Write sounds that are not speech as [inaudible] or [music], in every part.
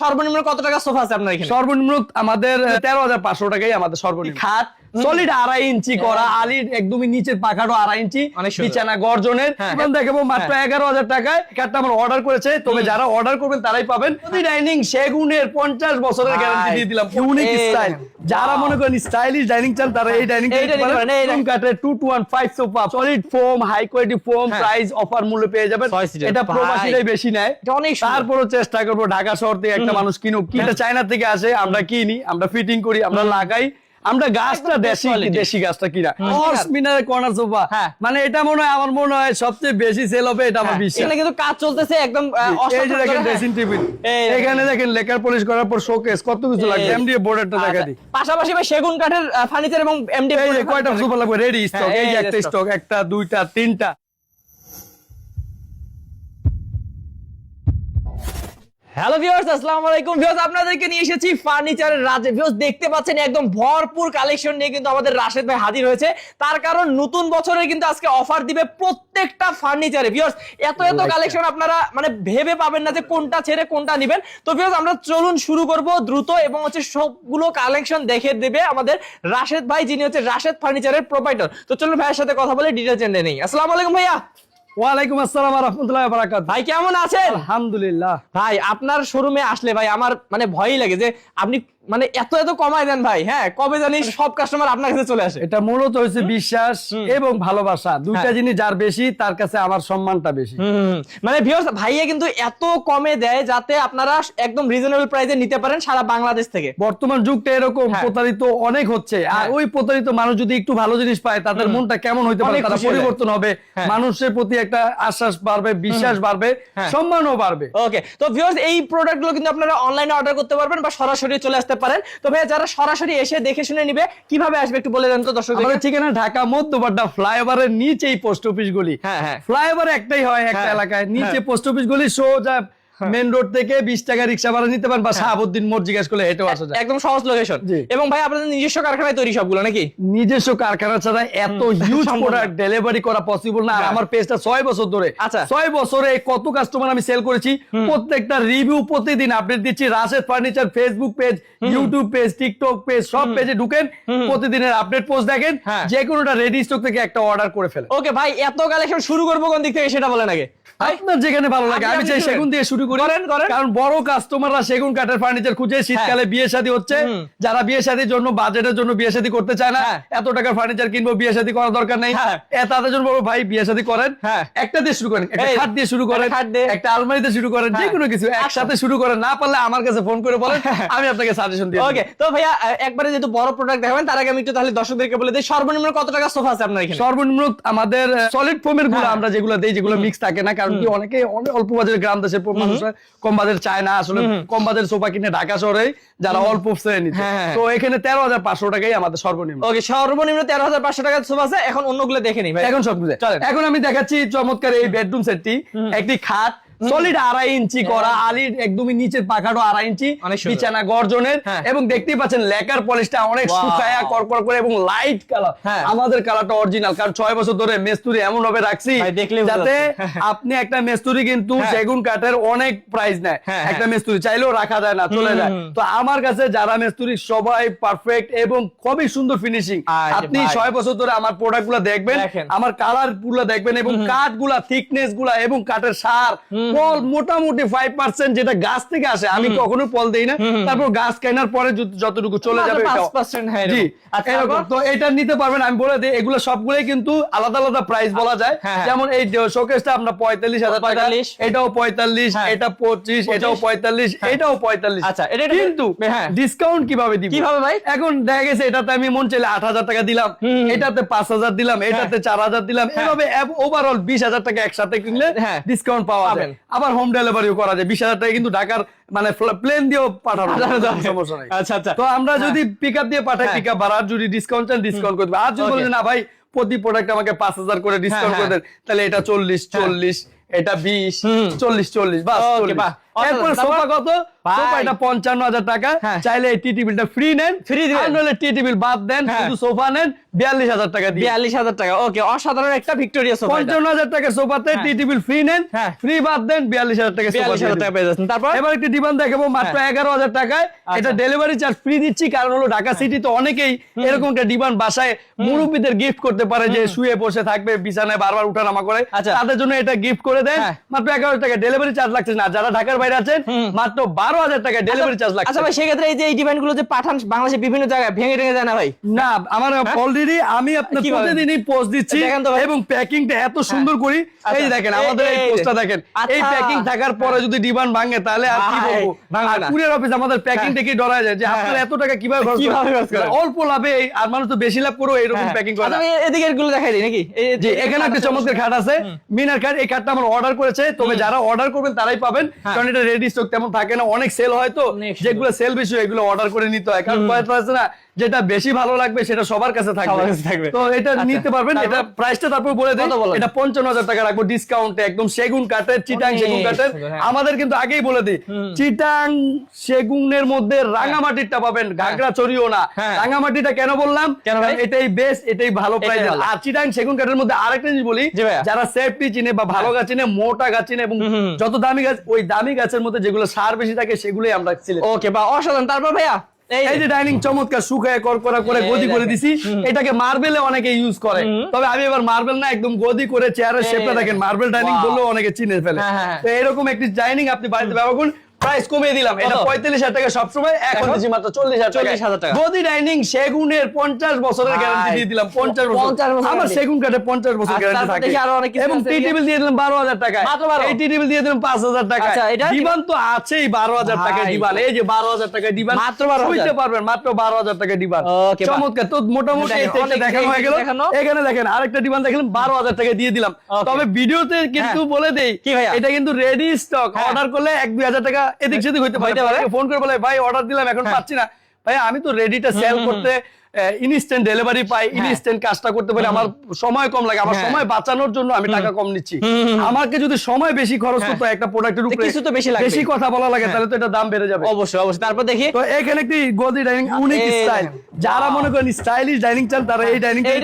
সর্বনিম্ন কত টাকা সোফা আছে আপনার এখানে? সর্বনিম্ন আমাদের তেরো হাজার পাঁচশো টাকাই আমাদের সর্বনিম্ন। খাট সলিড আড়াই ইঞ্চি করা আলির একদমই নিচের পাখাটো আড়াই ইঞ্চি বিছানা গর্জনের। হ্যাঁ। এখন দেখাবো মাত্র এগারো হাজার টাকায় কাঠটা আমার অর্ডার করেছে। তবে যারা অর্ডার করবেন তারাই পাবেন। ডাইনিং সেগুনের পঞ্চাশ বছরের গ্যারান্টি দিয়ে দিলাম। ইউনিক স্টাইল যারা মনে করেন স্টাইলিশ ডাইনিং চান তারা এই ডাইনিং এই- কাঠের two two one five sofa solid foam high quality foam হ্যাঁ। প্রাইস অফার মূল্য পেয়ে যাবেন। এটা প্রবাসীরাই বেশি নেয়। তারপরও চেষ্টা করব ঢাকা শহর থেকে একটা মানুষ কিনুক। কিনা চায়না থেকে আসে আমরা কিনি আমরা ফিটিং করি আমরা লাগাই। আমরা গাছটা দেশি দেশি গাছটা কিনা? হুম। মিনারের কর্নার সোফা হ্যাঁ। মানে এটা মনে হয় আমার মনে হয় সবচেয়ে বেশি সেল হবে এটা আমার হ্যাঁ, বিশ্বাস। এখানে কিন্তু কাজ চলতেছে একদম এই যে দেখেন ড্রেসিং টেবিল এই এখানে দেখেন লেকার পলিশ করার পর শোকেস কত কিছু লাগবে। এমডি বোর্ডেরটা দেখা দিই আচ্ছা, পাশাপাশি ভাই সেগুন কাঠের ফার্নিচার এবং এমডি কয়টা সোফা লাগবে? রেডি স্টক হ্যাঁ, এই এই যে একটা স্টক একটা দুইটা তিনটা। হ্যালো ভিউয়ার্স আসসালামু আলাইকুম। ভিউয়ার্স আপনাদেরকে নিয়ে এসেছি ফার্নিচারের রাজে। ভিউয়ার্স দেখতে পাচ্ছেন একদম ভরপুর কালেকশন নিয়ে কিন্তু আমাদের রাশেদ ভাই হাজির হয়েছে। তার কারণ নতুন বছরে কিন্তু আজকে অফার দিবে প্রত্যেকটা ফার্নিচারে ভিউয়ার্স এত এত কালেকশন আপনারা মানে ভেবে পাবেন না যে কোনটা ছেড়ে কোনটা নেবেন। তো ভিউয়ার্স আমরা চলুন শুরু করব দ্রুত এবং হচ্ছে সবগুলো কালেকশন দেখে দেবে আমাদের রাশেদ ভাই যিনি হচ্ছে রাশেদ ফার্নিচারের প্রোপাইটার তো চলুন ভাইয়ের সাথে কথা বলে ডিটেল জেনে নেই। আসসালামু আলাইকুম ভাইয়া। ওয়ালাইকুম আসসালাম রাহমাতুল্লাহি ওয়া বারাকাতুহু। ভাই কেমন আছেন? আলহামদুলিল্লাহ। ভাই আপনার শোরুমে আসলে ভাই আমার মানে ভয়ই লাগে যে আপনি মানে এত এত কমাই দেন ভাই হ্যাঁ? কবে জানি সব কাস্টমার আপনার কাছে চলে আসে। এটা মূলত হচ্ছে বিশ্বাস এবং ভালোবাসা। দুইটা হ্যাঁ। জিনিস যার বেশি তার কাছে আমার সম্মানটা বেশি। মানে ভিউয়ার্স ভাইয়া কিন্তু এত কমে দেয় যাতে আপনারা একদম রিজনেবল প্রাইসে নিতে পারেন সারা বাংলাদেশ থেকে। বর্তমান যুগটা এরকম হ্যাঁ। প্রতারিত অনেক হচ্ছে। আর হ্যাঁ। ওই প্রতারিত মানুষ যদি একটু ভালো জিনিস পায় তাদের মনটা কেমন হইতে পারে? তারা। পরিবর্তন হবে। মানুষের প্রতি একটা আশ্বাস বাড়বে বিশ্বাস বাড়বে। সম্মানও বাড়বে। ওকে তো ভিউয়ার্স এই প্রোডাক্টগুলো কিন্তু আপনারা অনলাইনে অর্ডার করতে পারবেন বা সরাসরি চলে আসতে পারেন তো ভাইয়া যারা সরাসরি এসে দেখে শুনে নিবে কীভাবে আসবে একটু বলে দেন তো দর্শক আমাদের ঠিকানা ঢাকা মধ্যপাড্ডা ফ্লাইওভারের নিচেই পোস্ট অফিস গুলি হ্যাঁ, হ্যাঁ। ফ্লাইওভার একটাই হয় একটা হ্যাঁ, এলাকায় নিচে হ্যাঁ। পোস্ট অফিস গুলি সোজা মেন রোড থেকে বিশ টাকা রিক্সা ভাড়া নিতে পারেন বা শাহাবুদ্দিন মোড় জিজ্ঞেস করলে হেঁটেও আসা যায়। একদম সহজ লোকেশন এবং ভাই আপনাদের নিজস্ব কারখানায় তৈরি সবগুলো নাকি? নিজস্ব কারখানা ছাড়া এত হিউজ প্রোডাক্ট ডেলিভারি করা পসিবল না। আর হ্যাঁ। আমার পেজটা ছয় বছর ধরে। আচ্ছা। ছয় বছরে কত কাস্টমার আমি সেল করেছি। প্রত্যেকটা রিভিউ প্রতিদিন আপডেট দিচ্ছি। Rashed furniture Facebook page YouTube page TikTok page সব পেজে ঢুকেন। প্রতিদিনের আপডেট পোস্ট দেখেন। হ্যাঁ। যে কোনোটা রেডি স্টক থেকে একটা অর্ডার করে ফেলেন। ওকে ভাই এত কালেকশন শুরু করব কোন দিক থেকে সেটা বলেন আগে। আপনার যেখানে ভালো লাগে আমি চাই শুরু সেগুন দিয়ে শুরু করি। কারণ বড় কাস্টমাররা সেগুন কাঠের ফার্নিচার খুঁজে শীতকালে বিয়ে শাদী হচ্ছে যারা বিয়ে শাদীর জন্য বাজেটের জন্য বিয়ে শাদী করতে চায় না হ্যাঁ। এত টাকার ফার্নিচার কিনবো বিয়ে শাদী করার দরকার নেই হ্যাঁ। তাদের জন্য বলব ভাই বিয়ে শাদী করেন হ্যাঁ। একটা দিয়ে শুরু করেন একটা খাট দিয়ে শুরু করেন একটা। আলমারিতে শুরু করেন যে হ্যাঁ। কোনো কিছু একসাথে শুরু করেন না পারলে আমার কাছে ফোন করে বলেন আমি আপনাকে সাজেশন দিয়ে ওকে তো ভাইয়া একবারে যেহেতু বড় প্রোডাক্ট দেখাবেন তার আগে আমি একটু তাহলে দর্শকদেরকে বলে দিই সর্বনিম্ন কত টাকা সোফা আছে আপনার এখানে সর্বনিম্ন আমাদের সলিড ফোমেরগুলো হ্যাঁ। আমরা যেগুলো দেই যেগুলো মিক্স থাকে না কারণ কি অনেকে অনেক অল্প বাজারের গ্রাম দেশের মানুষ কম চায় না আসলে কম সোফা কিনে ঢাকা শহরে যারা অল্প শ্রেণি হ্যাঁ, হ্যাঁ। তো এখানে তেরো হাজার পাঁচশো টাকাই আমাদের সর্বনিম্ন। ওকে সর্বনিম্ন তেরো হাজার পাঁচশো টাকার সোফা আছে এখন অন্যগুলো দেখে নিই এখন সব। এখন আমি দেখাচ্ছি চমৎকার এই বেডরুম সেটটি একটি খাট সলিড আড়াই ইঞ্চি করা আলির একদমই নিচের পাখাটো আড়াই ইঞ্চি হ্যাঁ। বিছানা গর্জনের। হ্যাঁ। এবং দেখতেই পাচ্ছেন লেকার পলিশটা অনেক শুকায়া করকর করে এবং লাইট কালার হ্যাঁ। আমাদের কালারটা অরিজিনাল কারণ ছয় বছর ধরে মেস্তুরি এমন ভাবে রাখছি যাতে আপনি একটা মেস্তুরি কিন্তু হ্যাঁ। সেগুন কাঠের অনেক প্রাইস নেয়। হ্যাঁ, একটা মেস্তুরি চাইলেও রাখা যায় না চলে যায়। তো আমার কাছে যারা মেস্তুরি সবাই পারফেক্ট এবং খুবই সুন্দর ফিনিশিং আপনি ছয় বছর ধরে আমার প্রোডাক্টগুলো দেখবেন আমার কালারগুলো দেখবেন এবং কাঠগুলা থিকনেসগুলা এবং কাঠের সার ফল মোটামুটি ফাইভ পার্সেন্ট যেটা গাছ থেকে আসে আমি কখনো ফল দেই না। তারপর গাছ কেনার পরে যতটুকু চলে যাবে? তো এটা নিতে পারবেন আমি বলে দিই এগুলো সবগুলোই কিন্তু আলাদা আলাদা প্রাইস বলা যায়। হ্যাঁ, হ্যাঁ। যেমন এই শোকেসটা আমরা পঁয়তাল্লিশ হাজার টাকা। এটাও পঁয়তাল্লিশ হ্যাঁ। এটা পঁচিশ এটাও পঁয়তাল্লিশ এটাও পঁয়তাল্লিশ। আচ্ছা, এটা- কিন্তু হ্যাঁ। ডিসকাউন্ট কীভাবে দিব? কীভাবে ভাই? এখন দেখা গেছে এটাতে আমি মন চাইলে আট হাজার টাকা দিলাম এটাতে পাঁচ হাজার দিলাম এটাতে চার হাজার দিলাম। এভাবে ওভারঅল বিশ হাজার টাকা একসাথে কিনলে। ডিসকাউন্ট পাওয়া পাবেন। আবার হোম ডেলিভারিও করা যায়। বিশ হাজার টাকা কিন্তু ঢাকার মানে প্লেন দিয়েও পাঠানো সমস্যা নাই [laughs] আচ্ছা, আচ্ছা। তো আমরা যদি পিক আপ দিয়ে পাঠাই হ্যাঁ। পিক আপ ভাড়ার যদি ডিসকাউন্ট চান ডিসকাউন্ট করবে আর যদি বলছেন বলেন না ভাই প্রতি প্রোডাক্ট আমাকে পাঁচ হাজার করে ডিসকাউন্ট হ্যাঁ, করে দেন তাহলে এটা চল্লিশ চল্লিশ এটা বিশ চল্লিশ চল্লিশ বাস বাহ। এরপর? সোফা কত। সোফা এটা পঞ্চান্ন হাজার টাকা হ্যাঁ। চাইলে এই টি টেবিলটা ফ্রি নেন Free দিবেন? টি টেবিল বাদ দেন হ্যাঁ। শুধু সোফা নেন বিয়াল্লিশ হাজার টাকা দিয়ে বিয়াল্লিশ হাজার টাকা ওকে অসাধারণ একটা ভিক্টোরিয়া সোফা পঞ্চান্ন হাজার টাকা সোফাতে। টি টেবিল ফ্রি নেন হ্যাঁ। ফ্রি বাদ দেন বিয়াল্লিশ হাজার টাকা বিয়াল্লিশ হাজার টাকা পেয়ে যাচ্ছেন তারপর এবার একটি ডিমান্ড দেখাবো মাত্র। এগারো হাজার টাকায় এটা আচ্ছা। ডেলিভারি চার্জ ফ্রি দিচ্ছি কারণ হলো ঢাকা সিটিতে অনেকেই এরকম একটা ডিমান্ড বাসায় মুরব্বীদের গিফট করতে পারে যে শুয়ে বসে থাকবে বিছানায় বারবার উঠানামা করে আচ্ছা। তাদের জন্য এটা গিফট করে দেন। মাত্র এগারো টাকা ডেলিভারি চার্জ লাগছে না যারা ঢাকার বাইরে আছেন মাত্র বারো হাজার টাকা ডেলিভারি চার্জ আচ্ছা ভাই সেক্ষেত্রে এই যে এই ডিমান্ডগুলো যে পাঠান বাংলাদেশের বিভিন্ন জায়গায় ভেঙে ভেঙে যায় না ভাই? না আমার অলরেডি আমি আপনার প্রতিদিনই পোস্ট দিচ্ছি ভাই। এবং প্যাকিংটা এত সুন্দর করি। এই আচ্ছা। দেখেন আমাদের এই এই- পোস্টটা দেখেন। আচ্ছা। এই প্যাকিং থাকার পরে যদি ডিমান্ড ভাঙে তাহলে আর কি বলব। কুরিয়ার অফিস আমাদের প্যাকিং থেকে ডরা যায়? যে হ্যাঁ, আপনারা হ্যাঁ। এত টাকা কীভাবে খরচ করেন? অল্প লাভে আর মানুষ তো বেশি লাভ করো এরকম হ্যাঁ। প্যাকিং করে আচ্ছা আমি এদিকেরগুলো দেখাই দিই নাকি? এই- জি এখানে একটা চমৎকার খাট আছে। মিনার খাট এই খাটটা আমার অর্ডার করেছে। তবে যারা অর্ডার করবেন তারাই পাবেন। হ্যাঁ। কারণ রেডি স্টক তেমন থাকে না। অনেক সেল হয় তো যেগুলো সেল বেশি এগুলো অর্ডার করে নিতে হয়। কারণ কয়েক আছে না যেটা বেশি ভালো লাগবে সেটা সবার কাছে থাকবে। তো এটা আচ্ছা, নিতে পারবেন। এটা প্রাইসটা তারপর বলে বলেন? এটা পঞ্চান্ন হাজার টাকা রাখব ডিসকাউন্টে একদম সেগুন কাঠের চিটাং সেগুন কাঠের। হ্যাঁ। আমাদের কিন্তু আগেই বলে দিই চিটাং সেগুনের মধ্যে রাঙামাটিরটা পাবেন। ঘাগড়া চড়িও না। হ্যাঁ। রাঙামাটিটা কেন বললাম? কেন ভাই? এটাই বেস্ট এটাই ভালো প্রাইস আর চিটাং সেগুন কাঠের মধ্যে আরেকটা জিনিস বলি। যারা সেফটি চিনে বা ভালো গাছ চিনে মোটা গাছ চিনে এবং। যত দামি গাছ ওই দামি গাছের মধ্যে যেগুলো সার বেশি থাকে সেগুলোই আমরা সিলেক্ট ওকে বা অসাধারণ। তারপর ভাইয়া? এই যে ডাইনিং চমৎকার শুকায় করকরা করে গদি করে দিছি। এটাকে মার্বেলে অনেকে ইউজ করে। তবে আমি এবার মার্বেল না একদম গদি করে চেয়ারের দেখেন মার্বেল ডাইনিং বললেও অনেকে চিনে ফেলে। হ্যাঁ, হ্যাঁ, হ্যাঁ। তো এরকম একটি ডাইনিং আপনি বাড়িতে ব্যবহার করুন। প্রাইস কমিয়ে দিলাম এটা কত? পঁয়তাল্লিশ হাজার টাকা সবসময় এখন? দিচ্ছি মাত্র চল্লিশ হাজার 40,000 টাকা। গদি ডাইনিং সেগুনের পঞ্চাশ বছরের গ্যারান্টি দিয়ে দিলাম পঞ্চাশ বছর আমার সেগুন কাঠে পঞ্চাশ বছর আচ্ছা, গ্যারান্টি থাকে এবং টি টেবিল দিয়ে দিলাম বারো হাজার টাকা এই টি টেবিল দিয়ে দিলাম পাঁচ হাজার টাকা আচ্ছা, এটা? দিবান তো আছেই বারো হাজার টাকা। দিবান এই যে বারো হাজার টাকা দিবান মাত্র 12,000? শুইতে পারবেন মাত্র বারো হাজার টাকা দিবান চমৎকার তো মোটামুটি দেখেন, হয়ে গেল এখানে দেখেন আরেকটা ডিমান্ড দেখলেন বারো হাজার টাকা দিয়ে দিলাম. তবে ভিডিওতে কিন্তু বলে দেই? এটা কিন্তু রেডি স্টক হ্যাঁ। অর্ডার করলে এক দুই হাজার টাকা এদিক সেদিক হইতে পারে। ফোন করে বলে ভাই অর্ডার দিলাম এখন হ্যাঁ। পাচ্ছি না। ভাই আমি তো রেডিটা সেল করতে ইনস্ট্যান্ট ডেলিভারি পাই ইনস্ট্যান্ট কাজটা করতে পারি আমার সময় কম লাগে আমার হ্যাঁ। সময় বাঁচানোর জন্য আমি টাকা কম নিচ্ছি। আমাকে যদি সময় বেশি খরচ করতে হয় একটা প্রোডাক্টের উপরে কিছু তো বেশি লাগবে। বেশি কথা বলা লাগে তাহলে তো এটা দাম বেড়ে যাবে। অবশ্যই অবশ্যই। তারপর দেখি। তো এখানে একটি গদি ডাইনিং ইউনিক স্টাইল যারা মনে করেন স্টাইলিশ ডাইনিং চান তারা এই ডাইনিং এই।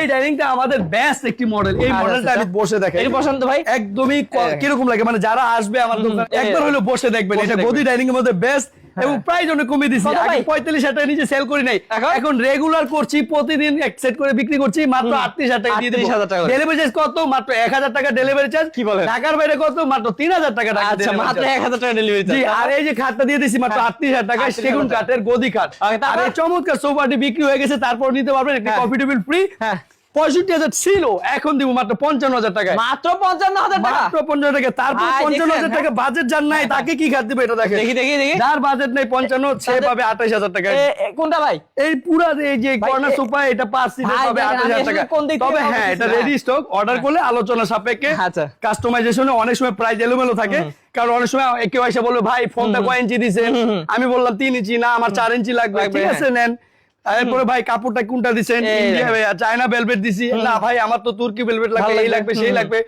এই ডাইনিংটা আমাদের বেস্ট একটি মডেল এই আচ্ছা, মডেলটা আমি আচ্ছা। বসে দেখেন এটা পছন্দ ভাই? একদমই এই কীরকম লাগে? মানে যারা আসবে আমার দোকান এই একবার হলো বসে দেখবেন। এটা। গদি ডাইনিং এর মধ্যে বেস্ট এবং প্রাইস অনেক কমিয়ে দিছি আগে পঁয়তাল্লিশ হাজার টাকা নিচে সেল করি নাই। এখন? রেগুলার করছি প্রতিদিন এক সেট করে বিক্রি করছি মাত্র আটত্রিশ হাজার টাকা দিয়ে 38,000 ডেলিভারি চার্জ কত? মাত্র এক হাজার টাকা ডেলিভারি চার্জ কি বলেন? ঢাকার বাইরে কত? মাত্র তিন হাজার টাকা টাকা আচ্ছা মাত্র এক হাজার টাকা ডেলিভারি আর এই যে খাটটা দিয়ে দিছি মাত্র হ্যাঁ। আটত্রিশ হাজার টাকা সেগুন কাঠের গদি কাঠ? আর চমৎকার সোফাটি বিক্রি হয়ে গেছে তারপর নিতে পারবেন একটি হ্যাঁ। কফি টেবিল ফ্রি হ্যাঁ। পঁয়ষট্টি হাজার ছিল এখন দিব মাত্র পঞ্চান্ন হাজার টাকায়। মাত্র পঞ্চান্ন হাজার টাকা? মাত্র পঞ্চান্ন টাকা তারপর পঞ্চান্ন হাজার টাকা বাজেট যার নাই তাকে কি দিবে এটা দেখেন? দেখি দেখি দেখি। যার বাজেট নেই পঞ্চান্ন সে পাবে আঠাশ হাজার টাকা। কোনটা ভাই? এই পুরা এই যে কর্নার সোফা এটা পাঁচ পাবে আঠাশ হাজার টাকা। তবে হ্যাঁ এটা রেডি স্টক অর্ডার করলে আলোচনা সাপেক্ষে আচ্ছা। কাস্টমাইজেশনে অনেক সময় প্রাইস এলোমেলো থাকে। কারণ অনেক সময় কেউ এসে বলবে ভাই ফোনটা কয় ইঞ্চি দিছে? আমি বললাম তিন ইঞ্চি না আমার চার ইঞ্চি লাগবে। ঠিক হ্যাঁ। আছে নেন। এরপরে ভাই কাপড়টা কোনটা দিচ্ছেন চায়না ভেলভেট দিছি। না ভাই আমার তো তুর্কি ভেলভেট লাগবে এই লাগবে, সেই লাগবে।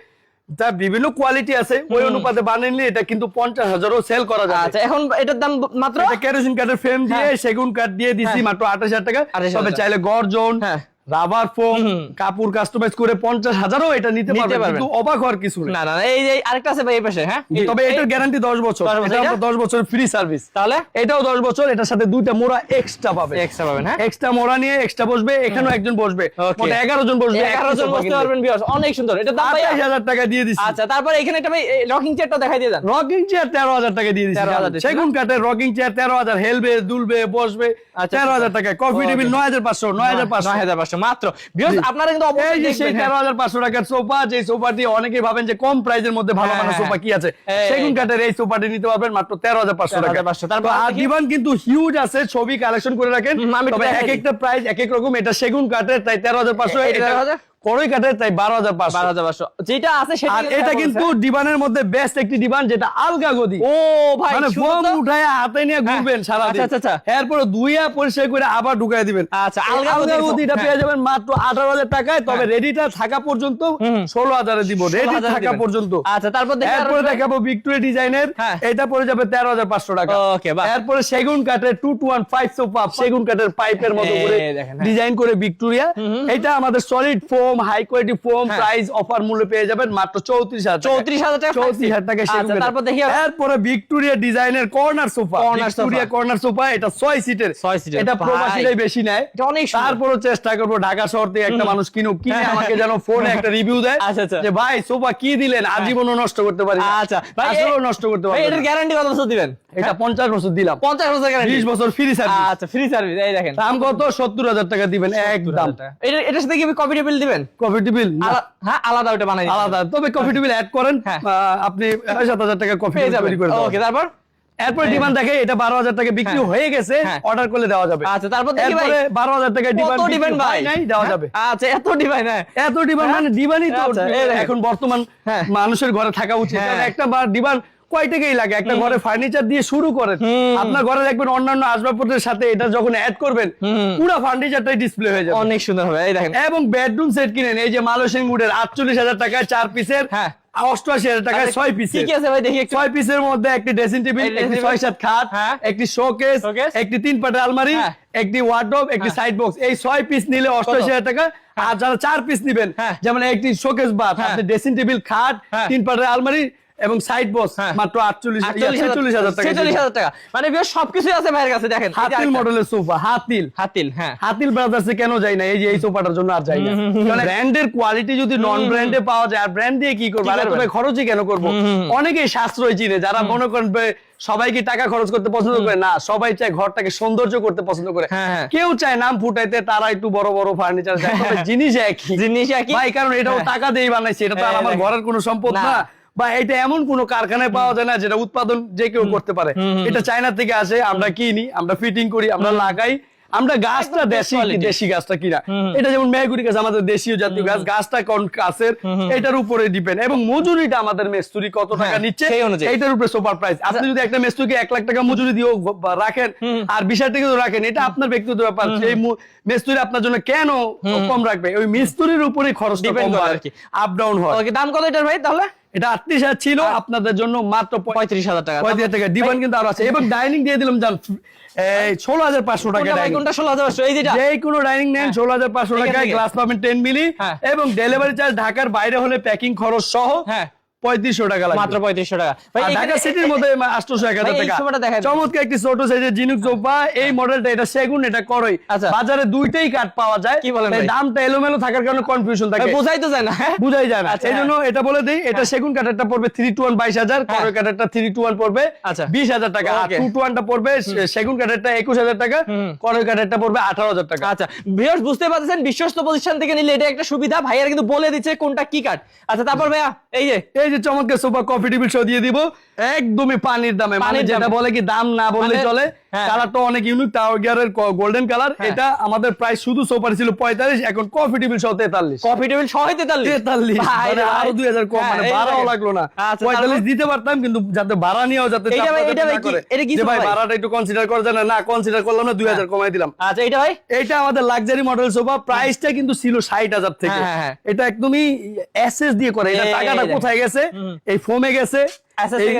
তা বিভিন্ন কোয়ালিটি আছে। ওই অনুপাতে বানাইলে এটা কিন্তু পঞ্চাশ হাজারও সেল করা যায় আচ্ছা এখন এটার দাম মাত্র? কেরোসিন কাঠের ফ্রেম দিয়ে। সেগুন কাঠ দিয়ে দিছি হ্যাঁ। মাত্র আঠাশ হাজার টাকা। তবে চাইলে গর্জন হ্যাঁ। রাবার ফোম কাপড় কাস্টমাইজ করে পঞ্চাশ হাজারও এটা নিতে পারবেন। কিন্তু অবাক হওয়ার কিছু না না এই যে আরেকটা আছে ভাই এই পাশে হ্যাঁ? তবে এটার গ্যারান্টি দশ বছর। 10 বছর, এটা এটা? আমরা দশ বছর ফ্রি সার্ভিস তাহলে? এটাও দশ বছর এটার সাথে দুইটা মোড়া এক্সট্রা পাবে এক্সট্রা পাবেন হ্যাঁ? এক্সট্রা মোড়া নিয়ে এক্সট্রা বসবে এখানেও একজন বসবে. মোট এগারো জন বসবে এগারো জন বসতে পারবেন viewers, অনেক সুন্দর। এটা দাম ভাই হাজার টাকা দিয়ে দিচ্ছি আচ্ছা তারপর এখানে একটা ভাই রকিং চেয়ারটা দেখাই দিয়ে দেন। রকিং চেয়ার তেরো হাজার টাকা দিয়ে দিচ্ছি 13,000 দিচ্ছি সেগুন কাঠের রকিং চেয়ার তেরো হাজার হেলবে দুলবে বসবে। আচ্ছা, তেরো হাজার টাকা। কফি. টেবিল নয় হাজার পাঁচশো নয় হাজার পাঁচশো। নয় হাজার পাঁচশো। মাত্র আপনারা কিন্তু অবশ্যই সেই দেখবেন, তেরো হ্যাঁ। হাজার পাঁচশো টাকার সোফা যে সোফা দিয়ে অনেকেই ভাবেন যে কম প্রাইজের মধ্যে ভালো হ্যাঁ, মানের হ্যাঁ, সোফা কি আছে সেগুন। কাঠের এই সোফাটি নিতে পারবেন মাত্র তেরো হাজার পাঁচশো টাকা 13,500 তারপর আর দিবান কিন্তু হিউজ আছে ছবি কালেকশন করে রাখেন তবে এক একটা প্রাইস এক এক রকম এটা সেগুন কাঠের তাই তেরো হাজার পাঁচশো এটা 13,000? করই কাঠের তাই বারো হাজার বারো হাজার পাঁচশো। যেটা আছে সেটা আর এটা কিন্তু ডিবানের মধ্যে বেস্ট একটি ডিবান যেটা আলগা গদি। ও ভাই মানে ফোম উঠায় হাতে নিয়ে ঘুরবেন সারা আচ্ছা, আচ্ছা, আচ্ছা। এরপরে পরিষ্কার করে আবার ঢুকাই দিবেন। আচ্ছা, আলগা গদির ফোম, হ্যাঁ। পেয়ে যাবেন মাত্র আঠারো হাজার টাকায় তবে রেডিটা থাকা পর্যন্ত ষোলো হাজারে দিব রেডি থাকা পর্যন্ত। আচ্ছা তারপর এরপরে দেখাবো ডিজাইনের হ্যাঁ। এটা পড়ে যাবে তেরো হাজার পাঁচশো টাকা। বাহ। এরপরে সেগুন কাঠের two two one five sofa সেগুন কাঠের পাইপের মতো করে হ্যাঁ। ডিজাইন করে ভিক্টোরিয়া এটা আমাদের solid foam high quality foam হ্যাঁ। প্রাইস অফার মূল্যে পেয়ে যাবেন মাত্র চৌত্রিশ হাজার চৌত্রিশ হাজার টাকা চৌত্রিশ হাজার টাকা আচ্ছা। তারপর দেখি এরপরে ভিক্টোরিয়া ডিজাইনের corner sofa Victoria corner sofa এটা ছয় সিটের ছয় সিটের, এটা। প্রবাসীরাই বেশি নেয়। এটা অনেক। তারপরও চেষ্টা করব ঢাকা শহর থেকে একটা মানুষ কিনুক কিনে আমাকে যেন ফোনে একটা রিভিউ দেয়। আচ্ছা, আচ্ছা। যে ভাই সোফা কি দিলেন? আজীবনও নষ্ট করতে পারি না। আচ্ছা ভাই আসলেও নষ্ট করতে পারবেন এটার গ্যারান্টি কত বছর দিবেন? এটা পঞ্চাশ বছর দিলাম। পঞ্চাশ বছর গ্যারান্টি বিশ বছর ফ্রি সার্ভিস আচ্ছা ফ্রি সার্ভিস এই দেখেন। দাম কত? সত্তর হাজার টাকা দিবেন একদম। এটা এটার সাথে কি কপিটি বিল দিবেন? কফি বিল আলা- হ্যাঁ আলাদা ওটা বানাই আলাদা। তবে কফি টেবিল অ্যাড করেন। হ্যাঁ। আপনি সাত হাজার টাকা কফি তৈরি করে ওকে তারপর? এরপরে ডিমান্ড দেখে এটা বারো হাজার টাকা বিক্রি হ্যাঁ। হয়ে গেছে হ্যাঁ। অর্ডার করলে দেওয়া যাবে। আচ্ছা তারপর দেখি ভাই এরপরে বারো হাজার টাকা ডিমান্ড ভাই? নাই দেওয়া হ্যাঁ? যাবে। আচ্ছা এত দিবেন হ্যাঁ। এত ডিমান্ড মানে ডিমান্ডই তো আচ্ছা। এখন বর্তমান হ্যাঁ। মানুষের ঘরে থাকা উচিত। হ্যাঁ। একটা বার ডিমান্ড কয় টাকাই লাগে? একটা ঘরে ফার্নিচার দিয়ে শুরু করেন। আপনার ঘরে দেখবেন অন্যান্য আসবাবপত্রের সাথে এটা যখন অ্যাড করবেন পুরো ফার্নিচারটাই ডিসপ্লে হয়ে যাবে। অনেক সুন্দর হবে এই দেখেন। এবং বেডরুম সেট কিনেন এই যে মালয়েশিয়ান উডের আটচল্লিশ হাজার টাকায় চার পিসের হ্যাঁ। অষ্টআশি হাজার টাকায় আচ্ছা, ছয় কি পিসের আছে ভাই দেখি ছয় পিসের মধ্যে একটি ড্রেসিং টেবিল একটি ছয় সাত খাট হ্যাঁ। একটি শোকেস? একটি তিন পাটের আলমারি হ্যাঁ। একটি ওয়ার্ডরোব একটি সাইড বক্স এই ছয় পিস নিলে অষ্টআশি হাজার টাকা। আর যারা চার পিস নিবেন হ্যাঁ। যেমন একটি শোকেস বাথ হ্যাঁ। আপনি ড্রেসিং টেবিল খাট হ্যাঁ। তিন পাটের আলমারি এবং সাইড বক্স হ্যাঁ। মাত্র আটচল্লিশ আটচল্লিশ হাজার টাকা। ছেচল্লিশ হাজার টাকা। মানে বিয়ে সবকিছুই আছে ভাইয়ের কাছে দেখেন। হাতিল মডেলের সোফা হাতিল। হাতিল হ্যাঁ। হাতিল ব্রাদার্সে কেন যাই না? এই যে এই সোফাটার জন্য আর যাই না। কারণ ব্র্যান্ডের কোয়ালিটি যদি নন ব্র্যান্ডে পাওয়া যায় আর ব্র্যান্ড দিয়ে কি করব? কি আর তবে খরচই কেন করব? অনেকেই সাশ্রয় চিনে যারা মনে করেন সবাই কি টাকা খরচ করতে পছন্দ করে? না সবাই চায় ঘরটাকে সৌন্দর্য করতে পছন্দ করে। হ্যাঁ, হ্যাঁ। কেউ চায় নাম ফুটাইতে তারা একটু বড় বড় ফার্নিচার চায়। জিনিস একই। জিনিস একই। ভাই কারণ এটাও। টাকা দিয়ে বানাইছে এটা তো আর আমার ঘরের কোনো সম্পদ না। বা এটা এমন কোন কারখানায় পাওয়া যায় না যেটা উৎপাদন যে কেউ করতে পারে। এটা চায়না থেকে আসে আমরা কিনি আমরা ফিটিং করি আমরা লাগাই। আমরা গাছটা দেশি দেশি গাছটা কিনা। এটা যেমন মেহগুড়ি গাছ আমাদের দেশীয় জাতীয় গাছ গাছটা কোন গাছের এটার উপরে ডিপেন্ড এবং মজুরিটা আমাদের মেস্তুরি কত টাকা হ্যাঁ, নিচ্ছে সেই অনুযায়ী। আচ্ছা। উপরে সুপার প্রাইস আপনি যদি একটা মেস্তুরিকে এক লাখ টাকা মজুরি দিয়েও রাখেন আর বিশ হাজার টাকা রাখেন এটা আপনার ব্যক্তিগত ব্যাপার। সেই মেস্তুরি আপনার জন্য কেন কম রাখবে? ওই মিস্তুরির উপরে খরচ ডিপেন্ড করে আর কি। আপ ডাউন হয়। ওকে দাম কত এটার ভাই তাহলে? এটা আটত্রিশ হাজার ছিল আপনাদের জন্য মাত্র পঁয়ত্রিশ হাজার টাকা। পঁয়ত্রিশ টাকা ডিমান্ড কিন্তু আরও আছে। এবং ডাইনিং দিয়ে দিলাম জান ষোলো হাজার পাঁচশো টাকা কোনটা ষোলো হাজার পাঁচশো? এই যেটা। যে কোনো ডাইনিং নেন ষোলো হাজার পাঁচশো টাকায় গ্লাস পাবেন টেন মিলি। হ্যাঁ। এবং ডেলিভারি চার্জ ঢাকার বাইরে হলে প্যাকিং খরচ সহ হ্যাঁ। পঁয়ত্রিশশো টাকা মাত্র পঁয়ত্রিশশো টাকা। ভাই আর এখানে- ঢাকা সিটির মধ্যে আটশোশো এক হাজার টাকা। সোফাটা দেখাই দিন। চমৎকার একটি ছোট সাইজের জিনুক সোফা। এই মডেলটা এটা সেগুন এটা করই। বাজারে দুইটাই কাঠ পাওয়া যায়। কি বলেন দামটা এলোমেলো থাকার কারণে কনফিউশন থাকে। বোঝাই তো যায় না। [laughs] যায় না। এই জন্য এটা বলে দিই এটা সেগুন কাঠেরটা পড়বে থ্রি টু ওয়ান বাইশ হাজার। করই কাঠেরটা থ্রি টু ওয়ান পড়বে। বিশ হাজার টাকা। আর টু টু ওয়ানটা পড়বে সেগুন কাঠেরটা একুশ হাজার টাকা করই কাঠেরটা পড়বে আঠারো হাজার টাকা। আচ্ছা ভিউয়ার্স বুঝতে পারছেন বিশ্বস্ত প্রতিষ্ঠান থেকে নিলে এটা একটা সুবিধা। ভাইয়ার কিন্তু বলে দিচ্ছে কোনটা কি কাট আচ্ছা তারপর ভাইয়া এই যে। এই যে চমৎকার সোফা কফি টেবিল দিয়ে দিব। একদমই পানির দামে। মানে যেটা বলে কি দাম না বললে মানে- চলে। কালারটা অনেক ইউনিক টাওয়ার গিয়ারের গোল্ডেন কালার হ্যাঁ। এটা আমাদের প্রাইস শুধু সোফার ছিল পঁয়তাল্লিশ এখন কফি টেবিল সহ তেতাল্লিশ। কফি টেবিল সহ তেতাল্লিশ? তেতাল্লিশ। মানে। আরও দুই হাজার কম হ্যাঁ, মানে এই লাগল না। আচ্ছা, পঁয়তাল্লিশ দিতে পারতাম কিন্তু যাতে ভাড়া নিয়েও যাতে ভাই-। এটা ভাড়াটা একটু কনসিডার করা যায় না কনসিডার করলাম না দুই হাজার কমাই দিলাম। আচ্ছা এইটা ভাই? এইটা আমাদের লাক্সারি মডেল সোফা প্রাইসটা কিন্তু ছিল ষাট হাজার থেকে। হ্যাঁ, হ্যাঁ, হ্যাঁ। এটা একদমই এসএস দিয়ে করে। এটা টাকাটা কোথায় গেছে? এই ফোমে গেছে।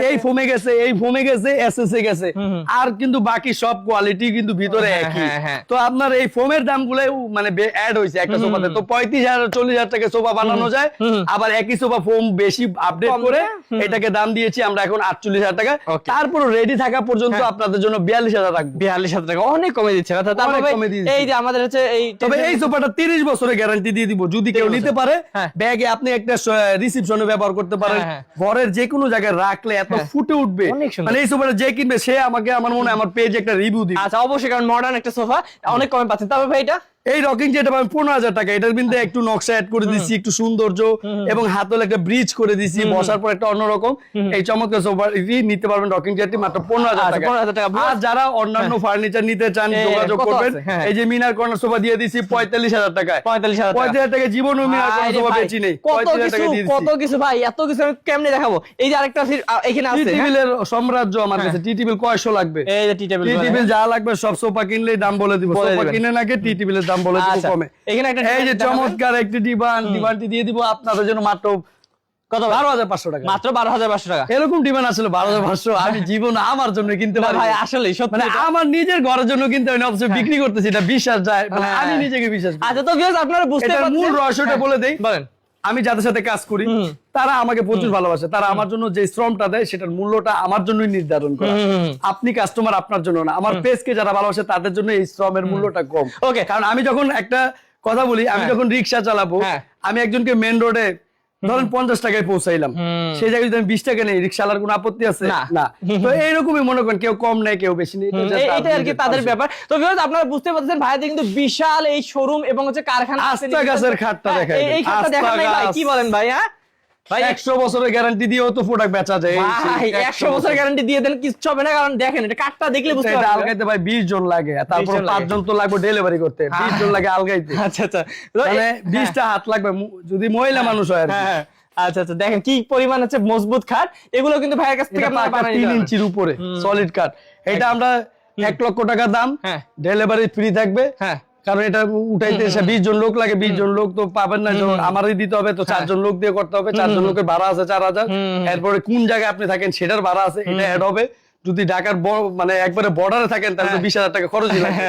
এই- ফোমে গেছে এই ফোমে গেছে এসএস এ গেছে। আর কিন্তু বাকি সব কোয়ালিটি কিন্তু ভিতরে হ্যাঁ, একই। হ্যাঁ, হ্যাঁ। তো আপনার এই ফোমের দাম মানে অ্যাড হয়েছে একটা সোফাতে। তো পঁয়ত্রিশ হাজার চল্লিশ হাজার টাকা সোফা বানানো যায়। আবার একই সোফা ফোম বেশি আপডেট করে এটাকে দাম দিয়েছি আমরা এখন আটচল্লিশ হাজার টাকা। তারপর রেডি থাকা পর্যন্ত। আপনাদের জন্য বিয়াল্লিশ হাজার রাখব। বিয়াল্লিশ হাজার টাকা। অনেক কমে দিচ্ছে। এই যে আমাদের হচ্ছে এই তবে এই সোফাটা তিরিশ বছরের গ্যারান্টি দিয়ে দিব। যদি কেউ নিতে পারে। ব্যাগে আপনি একটা রিসিপশনে ব্যবহার করতে পারেন। ঘরের যে কোনো জায়গায় রাখলে এত হ্যাঁ। ফুটে উঠবে। মানে এই সোফাটা যে কিনবে সে আমাকে আমার মনে হয় আমার পেজে একটা রিভিউ দিবে। আচ্ছা অবশ্যই কারণ মডার্ন একটা সোফা অনেক কমে পাচ্ছেন। তারপর ভাই এটা এই রকিং যেটা পাবেন পনেরো হাজার টাকা। এটার বিন্দু একটু নকশা অ্যাড করে দিচ্ছি একটু সৌন্দর্য এবং হাতল একটা ব্রিজ করে দিচ্ছি বসার পর একটা অন্যরকম এই চমৎকার সোফা নিতে পারবেন রকিং চেয়ারটি মাত্র পনেরো হাজার আচ্ছা, টাকা। আর যারা অন্যান্য ফার্নিচার নিতে চান যোগাযোগ করবেন। হ্যাঁ। এই যে মিনার কর্নার সোফা দিয়ে দিচ্ছি পঁয়তাল্লিশ হাজার টাকায়। পঁয়তাল্লিশ হাজার। পঁয়তাল্লিশ হাজার টাকা জীবন মিনার কর্নার সোফা বেচি নেই। কত কিছু ভাই এত কিছু আমি কেমনে দেখাবো? এই যে আরেকটা এখানে আছে টি হ্যাঁ? সাম্রাজ্য আমার কাছে। টি টেবিল কয়শো লাগবে? এই যে টি টেবিল যা লাগবে সব সোফা কিনলেই দাম বলে দিব। সোফা কিনে নাকি টি টেবিলের দাম বলে দিব আচ্ছা, কমে। এখানে একটা এই যে চমৎকার একটি ডিভান ডিভানটি দিয়ে দিব আপনাদের জন্য মাত্র কত বারো হাজার পাঁচশো টাকা। মাত্র বারো হাজার পাঁচশো টাকা। এরকম ডিমান্ড আসলে বারো হাজার পাঁচশো আমি জীবন আমার জন্য কিনতে পারি। ভাই আসলে সত্যি মানে আমার নিজের ঘরের জন্য কিনতে হয় না অবশ্য বিক্রি করতেছি এটা বিশ্বাস যায়। মানে হ্যাঁ। আমি নিজেকে বিশ্বাস। আচ্ছা তো ভিউয়ার্স আপনারা বুঝতে পারছেন মূল রহস্যটা হ্যাঁ, বলে দেই। বলেন। আমি যাদের সাথে কাজ করি তারা আমাকে প্রচুর ভালোবাসে। তারা আমার জন্য যে শ্রমটা দেয় সেটার মূল্যটা আমার জন্যই নির্ধারণ করে। আপনি কাস্টমার আপনার জন্য না। আমার পেজকে যারা ভালোবাসে তাদের জন্য এই শ্রমের মূল্যটা কম। ওকে কারণ আমি যখন একটা কথা বলি আমি যখন রিক্সা চালাবো হ্যাঁ। আমি একজনকে মেন রোডে ধরেন পঞ্চাশ টাকায় পৌঁছাইলাম। সেই জায়গায় যদি আমি বিশ টাকা নেই রিক্সাওয়ালার কোনো আপত্তি আছে? না। তো [laughs] এইরকমই মনে করেন কেউ কম নেয় কেউ বেশি নেই এটা আর কি তাদের ব্যাপার। তো আপনারা বুঝতে পারছেন ভাইদের কিন্তু বিশাল এই শোরুম এবং হচ্ছে কারখানা আছে। আস্তা গাছের খাটটা হ্যাঁ, এই- খাতটা। খাটটা আস্তা ভাই কি বলেন ভাই হ্যাঁ? ভাই একশো বছরের গ্যারান্টি দিয়েও তো প্রোডাক্ট বেচা যায়। ভাই একশো বছর। গ্যারান্টি দিয়ে দেন কিছু হবে না কারণ দেখেন এটা দেখলে বুঝতে এটা আলগাইতে ভাই বিশ জন লাগে তারপর 20 জন লাগে। পাঁচ জন তো লাগবে ডেলিভারি করতে বিশ জন লাগে আলগাইতে। আচ্ছা আচ্ছা। মানে বিশটা হাত লাগবে যদি মহিলা মানুষ হয় আর। হ্যাঁ হ্যাঁ। আচ্ছা আচ্ছা দেখেন কি পরিমাণ হচ্ছে মজবুত খাট এগুলো কিন্তু ভাইয়ের কাছ থেকে আপনারা ইঞ্চির উপরে সলিড কাঠ এটা আমরা এক লক্ষ টাকা দাম হ্যাঁ। ডেলিভারি ফ্রি থাকবে। হ্যাঁ। কারণ এটা উঠাইতে এসে বিশ জন লোক লাগে বিশ জন লোক তো পাবেন না আমারই দিতে হবে তো চারজন লোক দিয়ে করতে হবে চারজন লোকের ভাড়া আছে চার হাজার। এরপরে কোন জায়গায় আপনি থাকেন সেটার ভাড়া আছে এটা অ্যাড হবে। যদি ঢাকার মানে একবারে বর্ডারে থাকেন তাহলে তো বিশ হাজার টাকা খরচই লাগে।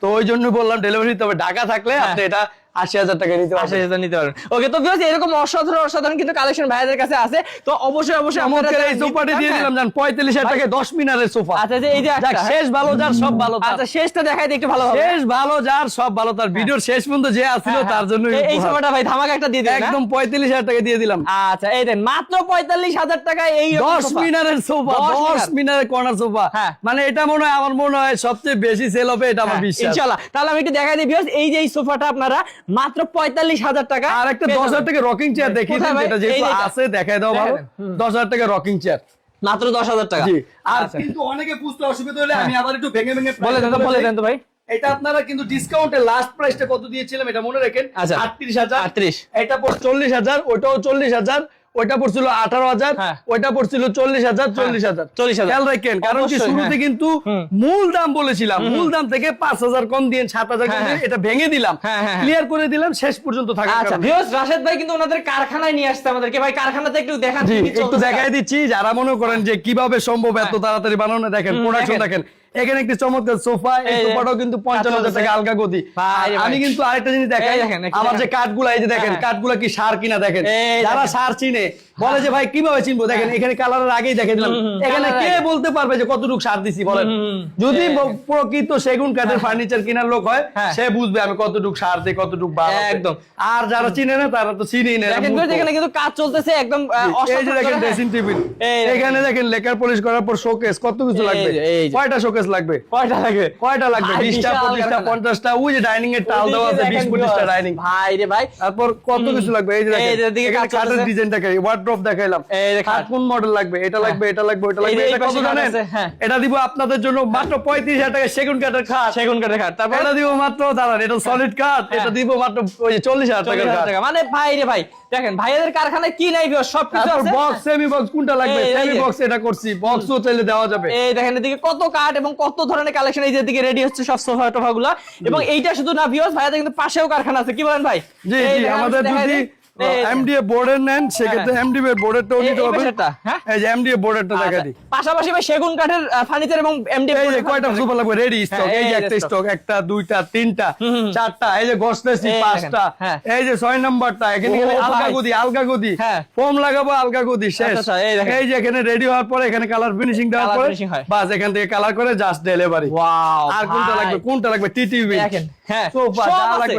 তো ওই জন্য বললাম ডেলিভারি দিতে হবে। ঢাকা থাকলে আপনি এটা আশি হাজার টাকা নিতে আশি হাজার নিতে পারবেন। ওকে তো ভিউয়ার্স এরকম অসাধারণ অসাধারণ কিন্তু কালেকশন ভাইদের কাছে আছে। তো অবশ্যই অবশ্যই আপনারা এই সোফাটি দিয়ে। দিলাম জান পঁয়তাল্লিশ হাজার টাকায় দশ মিনারের সোফা আচ্ছা এই যে যাক, একটা। শেষ ভালো যার সব ভালো শেষটা দেখাই একটু ভালো শেষ ভালো যার সব ভালো তার। ভিডিওর শেষ পর্যন্ত যে আসছিল তার জন্য এই- এই ভাই ধামাকা একটা দিয়ে দিন একদম পঁয়তাল্লিশ হাজার টাকা দিয়ে দিলাম। আচ্ছা এই দেন মাত্র পঁয়তাল্লিশ হাজার টাকায় এই রকম দশ মিনারের সোফা দশ দশ মিনারের কর্নার সোফা হ্যাঁ। মানে এটা মনে হয় আমার মনে হয় সবচেয়ে বেশি সেল হবে এটা আমার হ্যাঁ, বিশ্বাস। ইনশাআল্লাহ। তাহলে আমি একটু দেখাই দিই এই যে এই সোফাটা আপনারা মাত্র পঁয়তাল্লিশ হাজার টাকা আর একটা দশ হাজার। টাকা রকিং চেয়ার এটা। আছে দেখায় দাও ভালো। দশ হাজার টাকা রকিং চেয়ার মাত্র দশ হাজার টাকা। আর আচ্ছা। কিন্তু অনেকে বুঝতে অসুবিধা হলে আমি আবার একটু ভেঙে ভেঙে বলে দেন বলে দেন তো ভাই। এটা আপনারা কিন্তু ডিসকাউন্টে লাস্ট প্রাইসটা কত দিয়েছিলাম এটা মনে রাখেন? আচ্ছা। আটত্রিশ হাজার। 38 এটা পড় চল্লিশ হাজার ওটাও চল্লিশ হাজার। ওইটা পড়ছিল আঠারো হাজার হ্যাঁ। ওইটা পড়ছিল চল্লিশ হাজার চল্লিশ হাজার 40,000 খেয়াল রাখেন কারণ কি শুরুতে হ্যাঁ। কিন্তু মূল দাম বলেছিলাম মূল দাম থেকে পাঁচ হাজার কম দিয়ে সাত হাজার কম হ্যাঁ, হ্যাঁ। এটা ভেঙে দিলাম হ্যাঁ, হ্যাঁ, ক্লিয়ার করে দিলাম শেষ পর্যন্ত থাকার আচ্ছা রাশেদ ভাই কিন্তু ওনাদের কারখানায় নিয়ে আসছে আমাদেরকে ভাই কারখানাতে একটু কি একটু। দেখাই দিচ্ছি যারা মনে করেন যে কীভাবে সম্ভব এত তাড়াতাড়ি বানানো দেখেন প্রোডাকশন হ্যাঁ। দেখেন। এখানে একটি চমৎকার সোফা এই সোফাটাও কিন্তু পঞ্চান্ন হাজার টাকা আলগা আর আমি কিন্তু আরেকটা জিনিস দেখাই। আমার যে কাঠগুলা এই যে দেখেন হ্যাঁ। কাঠগুলা কি সার কিনা দেখেন? যারা সার চিনে বলে যে ভাই কীভাবে চিনবো? দেখেন এখানে কালারের আগেই দেখে দিলাম। এখানে কে বলতে পারবে যে কতটুকু সার দিছি বলেন? যদি প্রকৃত সেগুন কাঠের ফার্নিচার কেনার লোক হয় হ্যাঁ। সে বুঝবে আমি কতটুকু সার দিই কতটুকু হবে। একদম। আর যারা চিনে না তারা তো চিনেই না এখানে কিন্তু কাজ চলতেছে একদম এই যে দেখেন ড্রেসিং টেবিল এখানে দেখেন লেকার পলিশ করার পর শোকেস কত কিছু লাগবে? কয়টা শোকেস লাগবে। হ্যাঁ। কয়টা লাগবে? কয়টা লাগবে? ভাই, বিশটা বিশাল পঁচিশটা কারখানা। পঞ্চাশটা ওই যে ডাইনিং এর টাল দেওয়া আছে ওইদিকে বিশ দেখেন পঁচিশটা viewers। ডাইনিং ভাই রে ভাই। তারপর কত কিছু লাগবে? এই যে এই যে দেখেন দিকে খাটের। ডিজাইন দেখাই ওয়ার্ড্রপ দেখাইলাম। এই যে খাট খাট। কোন মডেল লাগবে? এটা লাগবে এটা লাগবে ওটা লাগবে এটা কত জানেন? হ্যাঁ। এটা দিব আপনাদের জন্য মাত্র পঁয়ত্রিশ হাজার টাকা সেগুন কাঠের খাট। সেগুন কাঠের খাট। তারপর? এটা দিব মাত্র দাঁড়ান এটা সলিড কাঠ এটা দিব মাত্র ওই যে চল্লিশ হাজার চল্লিশ টাকার হাজার খাট টাকা। মানে ভাই রে ভাই দেখেন ভাইয়াদের কারখানায় কি নাই ভিউয়ার্স? সবকিছু তারপর আছে। বক্স সেমি বক্স কোনটা লাগবে? সেমি বক্স এটা করছি বক্সও চাইলে দেওয়া যাবে। এই দেখেন এদিকে কত কাঠ এবং কত ধরনের কালেকশন এই যে দিকে রেডি হচ্ছে সব সোফা টোফা গুলা এবং এইটা শুধু না ভিউয়ার্স ভাইয়াদের কিন্তু পাশেও কারখানা আছে। কি বলেন ভাই? জি জি আমাদের যদি। এমডিএ বোর্ডের নেন সেক্ষেত্রে এমডিএ বোর্ডেরটাও নিতে হবে। হ্যাঁ? এই যে এমডিএ বোর্ডেরটা দেখা আচ্ছা, দিই। পাশাপাশি ভাই সেগুন কাঠের ফার্নিচার এবং এমডি এই যে কয়টা সুপার লাগবে? রেডি স্টক হ্যাঁ, এই যে একটা স্টক একটা দুইটা তিনটা চারটা এই যে দেখেন, পাঁচটা। হ্যাঁ। এই যে ছয় নাম্বারটা এখানে আলগা গদি আলগা গদি। হ্যাঁ। ফোম লাগাবো আলগা গদি শেষ। আচ্ছা, আচ্ছা, এই যে এখানে রেডি হওয়ার পরে এখানে কালার ফিনিশিং দেওয়ার পরে বাস এখান থেকে কালার করে জাস্ট ডেলিভারি ওয়াও আর কোনটা লাগবে? কোনটা লাগবে? টিটিভি দেখেন। হ্যাঁ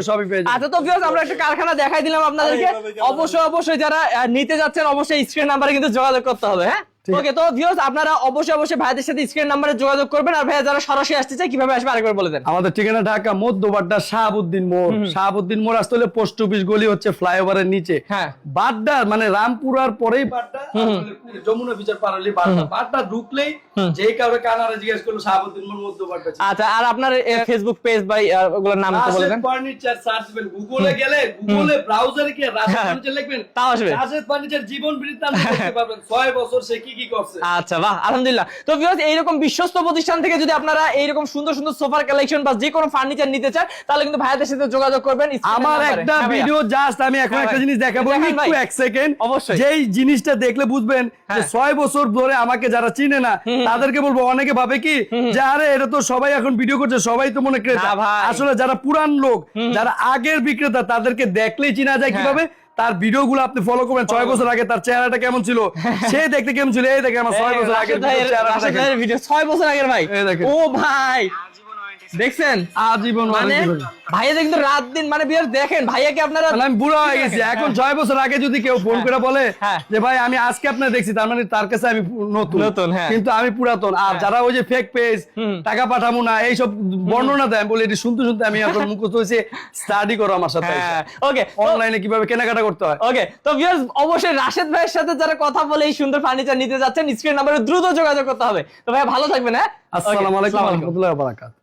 সবই পেয়ে আচ্ছা তো ভিউয়ার্স আমরা একটা কারখানা দেখাই দিলাম আপনাদেরকে। অবশ্যই অবশ্যই যারা নিতে যাচ্ছেন অবশ্যই স্ক্রিন নাম্বারে কিন্তু যোগাযোগ করতে হবে হ্যাঁ। ওকে তো ভিউয়ার্স আপনারা অবশ্যই অবশ্যই ভাইদের সাথে স্ক্রিন নাম্বারে যোগাযোগ করবেন। আর ভাইয়া যারা সরাসরি আসতে চায় কীভাবে আসবে আরেকবার বলে দেন। আমাদের ঠিকানা ঢাকা মধ্যবাড্ডা শাহাবুদ্দিন মোড়। শাহাবুদ্দিন মোড় আসতে হলে পোস্ট অফিস গলি হচ্ছে ফ্লাইওভারের নিচে। হ্যাঁ। বাড্ডা মানে রামপুরার পরেই বাড্ডা যমুনা বিচার পার হলেই বাড্ডা। বাড্ডা ঢুকলেই যে কাউরে কানারে জিজ্ঞেস করল শাহাবুদ্দিন মোড় মধ্যবাড্ডা আচ্ছা আর আপনার ফেসবুক পেজ বা ওগুলোর নাম একটু বলে দেন। ফার্নিচার সার্চ দিবেন। গুগলে গেলে গুগলে ব্রাউজারে কি রাশেদ হ্যাঁ। ফার্নিচার লিখবেন। তাও আসবে। রাশেদ ফার্নিচার জীবন বৃত্তান্ত দেখতে পারবেন 6 বছর সে কি আচ্ছা বাহ আলহামদুলিল্লাহ। তো ভিউয়ার্স এইরকম বিশ্বস্ত প্রতিষ্ঠান থেকে যদি আপনারা এইরকম সুন্দর সুন্দর সোফার কালেকশন বা যে কোনো ফার্নিচার নিতে চান তাহলে কিন্তু ভাইয়াদের সাথে যোগাযোগ করবেন আমার একটা হ্যাঁ ভিডিও জাস্ট আমি এখন হ্যাঁ একটা জিনিস দেখাবো একটু এক সেকেন্ড অবশ্যই। যেই জিনিসটা দেখলে বুঝবেন যে হ্যাঁ। ছয় বছর ধরে আমাকে যারা চিনে না তাদেরকে বলব অনেকে ভাবে কি যে আরে এটা তো সবাই এখন ভিডিও করছে সবাই তো মনে ক্রেতা ভাই। আসলে যারা পুরান লোক যারা আগের বিক্রেতা তাদেরকে দেখলেই চিনা যায় হ্যাঁ। কীভাবে? তার ভিডিও গুলো আপনি ফলো করবেন। ছয় বছর আগে তার চেহারাটা কেমন ছিল? সে দেখতে কেমন ছিল? এই দেখে আমার ছয় বছর আগে ভিডিও। ছয় বছর আগের ভাই। ও ভাই! দেখছেন? আজীবন মানে ভাইয়া কিন্তু রাত দিন মানে বিয়ার দেখেন ভাইয়াকে আপনারা মানে আমি বুড়া হয়ে গেছি এখন ছয় বছর আগে যদি কেউ ফোন করে বলে হ্যাঁ। যে ভাই আমি আজকে আপনার দেখছি তার মানে তার কাছে আমি নতুন। নতুন, হ্যাঁ। কিন্তু আমি পুরাতন। আর যারা ওই যে ফেক পেজ টাকা পাঠাবো না এইসব বর্ণনা দেয় আমি বলি এটি শুনতে শুনতে আমি এখন মুখস্থ হয়েছে স্টাডি করো আমার সাথে হ্যাঁ ওকে অনলাইনে কীভাবে কেনাকাটা করতে হয়? ওকে তো ভিউয়ার্স অবশ্যই রাশেদ ভাইয়ের সাথে যারা কথা বলে এই সুন্দর ফার্নিচার নিতে যাচ্ছেন স্ক্রিন নাম্বারে দ্রুত যোগাযোগ করতে হবে। তো ভাই ভালো থাকবেন হ্যাঁ? আসসালামু আলাইকুম আলাইকুম। রহমতুল্লাহ বারাকাত